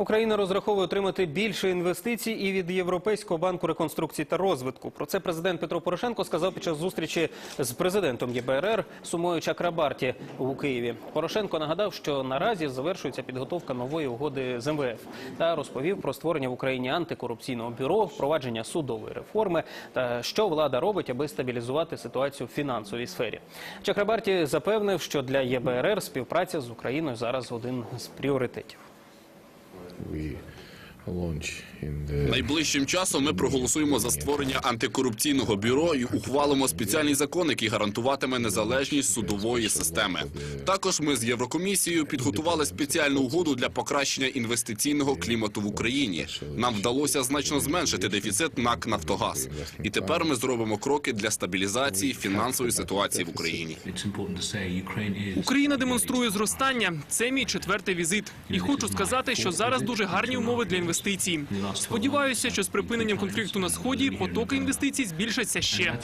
Україна розраховує отримати більше інвестицій і від Європейського банку реконструкції та розвитку. Про це президент Петро Порошенко сказав під час зустрічі з президентом ЄБРР Сумою Чакрабарті у Києві. Порошенко нагадав, що наразі завершується підготовка нової угоди з МВФ та розповів про створення в Україні антикорупційного бюро, впровадження судової реформи та що влада робить, аби стабілізувати ситуацію в фінансовій сфері. Чакрабарті запевнив, що для ЄБРР співпраця з Україною зараз один з пріоритетів. We Найближчим часом ми проголосуємо за створення антикорупційного бюро і ухвалимо спеціальний закон, який гарантуватиме незалежність судової системи. Також ми з Єврокомісією підготували спеціальну угоду для покращення інвестиційного клімату в Україні. Нам вдалося значно зменшити дефіцит НАК Нафтогаз. І тепер ми зробимо кроки для стабілізації фінансової ситуації в Україні. Україна демонструє зростання. Це мій четвертий візит. І хочу сказати, що зараз дуже гарні умови для інвестицій. Сподіваюся, що з припиненням конфлікту на сході потоки інвестицій збільшаться ще.